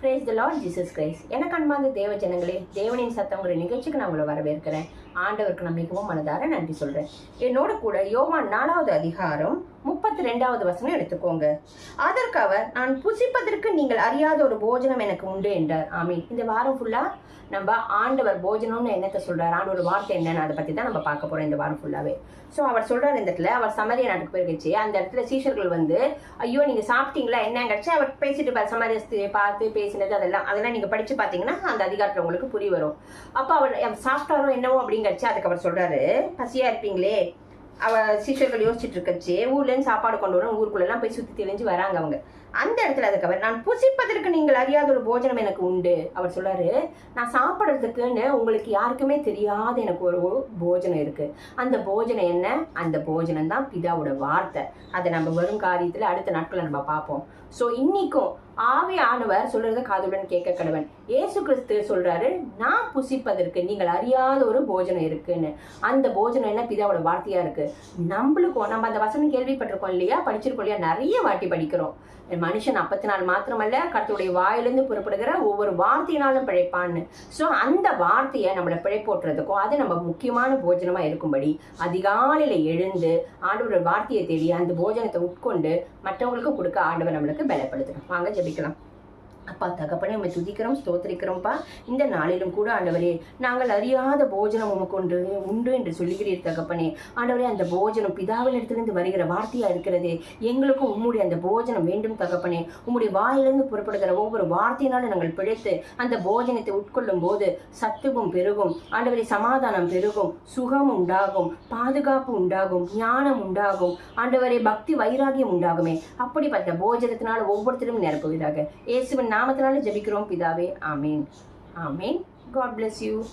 Praise the Lord Jesus Christ எனக்கு அன்பார்ந்த தேவ ஜனங்களே தேவனின் சத்தங்கிற நிகழ்ச்சிக்கு நான் உங்களை வரவேற்கிறேன். ஆண்டவருக்கு நான் மிகவும் மனதார நன்றி சொல்றேன். என்னோட கூட யோவான் நாலாவது அதிகாரம் முப்பத்தி ரெண்டாவது வசனம் எடுத்துக்கோங்க. அதற்கு அவர் நான் புசிப்பதற்கு நீங்கள் அறியாத ஒரு போஜனம் எனக்கு உண்டு என்றார். ஆமீன். இந்த வாரம் ஃபுல்லா நம்ம ஆண்டவர் போஜனம்னு என்னத்தை சொல்றாரு? ஆண்டவர் வார்த்தை என்னன்னு அதை பத்தி தான் நம்ம பார்க்க போறோம் இந்த வாரம் ஃபுல்லாவே ஸோ அவர் சொல்றாரு இந்த இடத்துல அவர் சமரிய நாட்டுக்கு போயிருச்சு அந்த இடத்துல சீஷர்கள் வந்து ஐயோ நீங்க சாப்பிட்டீங்களா? என்னங்கச்சு அவர் பேசிட்டு பார் சமரியஸ்து பார்த்து பேசினது அதெல்லாம் அதெல்லாம் நீங்க படிச்சு பார்த்தீங்கன்னா அந்த அதிகாரத்தில் உங்களுக்கு புரிய வரும். அப்போ அவர் சாப்பிட்டாரோ என்னவோ அப்படிங்கச்சு அதுக்கு அவர் சொல்றாரு. பசியா இருப்பீங்களே. அவ சீஷர்கள் யோசிச்சுட்டு இருக்கச்சு ஊர்ல இருந்து சாப்பாடு கொண்டு வரணும் ஊருக்குள்ளெல்லாம் போய் சுத்தி தெளிஞ்சு வராங்க அவங்க. அந்த இடத்துல அதுக்கப்புறம் நான் புசிப்பதற்கு நீங்கள் அறியாத ஒரு போஜனம் எனக்கு உண்டு. அவர் சொல்றாரு நான் சாப்பிட்றதுக்குன்னு உங்களுக்கு யாருக்குமே தெரியாத எனக்கு ஒரு போஜனம் இருக்கு. அந்த போஜனம் என்ன? அந்த போஜனம் தான் பிதாவோட வார்த்தை. அதை நம்ம வரும் காரியத்துல அடுத்த நாட்களை நம்ம பார்ப்போம். ஸோ இன்னைக்கும் ஆவி ஆனவர் சொல்றத காதுடன் கேட்க கடவன். ஏசு கிறிஸ்து சொல்றாரு நான் புசிப்பதற்கு நீங்கள் அறியாத ஒரு போஜனம் இருக்குன்னு. அந்த போஜனம் என்ன? பிதாவோட வார்த்தையா இருக்கு. நம்மளுக்கும் நம்ம அந்த வசனம் கேள்விப்பட்டிருக்கோம் இல்லையா? படிச்சிருக்கோம் இல்லையா? நிறைய வாட்டி படிக்கிறோம். மனுஷன் அப்பத்தி நாள் மாத்திரமல்ல கருத்துடைய வாயிலிருந்து புறப்படுகிற ஒவ்வொரு வார்த்தையினாலும் பிழைப்பான்னு. ஸோ அந்த வார்த்தையை நம்மளை பிழைப்போட்டுறதுக்கும் அது நம்ம முக்கியமான போஜனமா இருக்கும்படி அதிகாலையில் எழுந்து ஆண்டவரோட வார்த்தையை தேடி அந்த போஜனத்தை உட்கொண்டு மற்றவங்களுக்கு கொடுக்க ஆண்டவர் நம்மளுக்கு பலப்படுத்தணும் வாங்க ஜெபிக்கலாம் அப்பா தகப்பனே உண்மை துதிக்கிறோம் ஸ்தோத்திரிக்கிறோம்ப்பா இந்த நாளிலும் கூட ஆண்டவரே நாங்கள் அறியாத போஜனம் உமக்கு உண்டு உண்டு என்று சொல்லுகிறீர் தகப்பனே. ஆண்டவரே அந்த போஜனம் பிதாவின் இடத்திலிருந்து வருகிற வார்த்தையா இருக்கிறதே. எங்களுக்கும் உம்முடைய அந்த போஜனம் வேண்டும் தகப்பனே. உம்முடைய வாயிலிருந்து புறப்படுகிற ஒவ்வொரு வார்த்தையினாலும் நாங்கள் பிழைத்து அந்த போஜனத்தை உட்கொள்ளும் போது சத்துவம் பெருகும். ஆண்டவரே சமாதானம் பெருகும். சுகம் உண்டாகும். பாதுகாப்பு உண்டாகும். ஞானம் உண்டாகும். ஆண்டவரே பக்தி வைராகியம் உண்டாகுமே. அப்படிப்பட்ட போஜனத்தினால ஒவ்வொருத்தரும் நிரப்புவதாக இயேசுவின் நாமத்தினால ஜெபிக்கிறோம் பிதாவே. ஆமீன். ஆமீன். God bless you